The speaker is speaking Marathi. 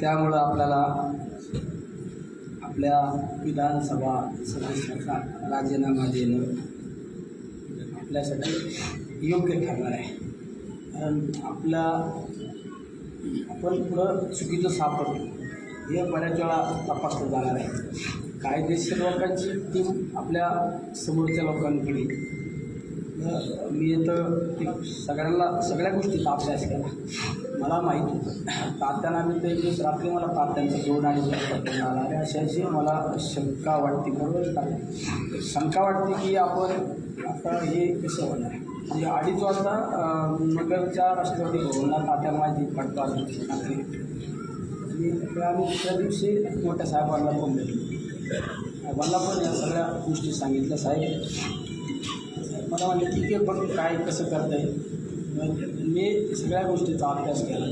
त्यामुळं आपल्याला आपल्या विधानसभा सदस्याचा राजीनामा देणं आपल्यासाठी योग्य ठरणार आहे. कारण आपल्या आपण पुढं चुकीचं सापडतो. हे बऱ्याच वेळा तपासलं जाणार आहे. कायदेशीर लोकांची टीम आपल्या समोरच्या लोकांकडे मी इथं एक सगळ्यांना सगळ्या गोष्टी अभ्यास केला मला माहीत होतं. तात्यांना मी तर एक दिवस रात्री मला तात्यांचं दोन आणि आला आणि अशी अशी मला शंका वाटते बरोबर का? शंका वाटते की आपण आता हे कसं होणार? आहे म्हणजे अडीच वाजता नगरच्या राष्ट्रवादी भवनात तात्या माझी पडताळ रात्री आणि त्या दुसऱ्या दिवशी मोठ्या साहेबांना पण भेटलो साहेबांना पण या सगळ्या गोष्टी सांगितल्या. साहेब मला वाटलं ठीक आहे पण काय कसं करता येईल मी सगळ्या गोष्टीचा अभ्यास केला.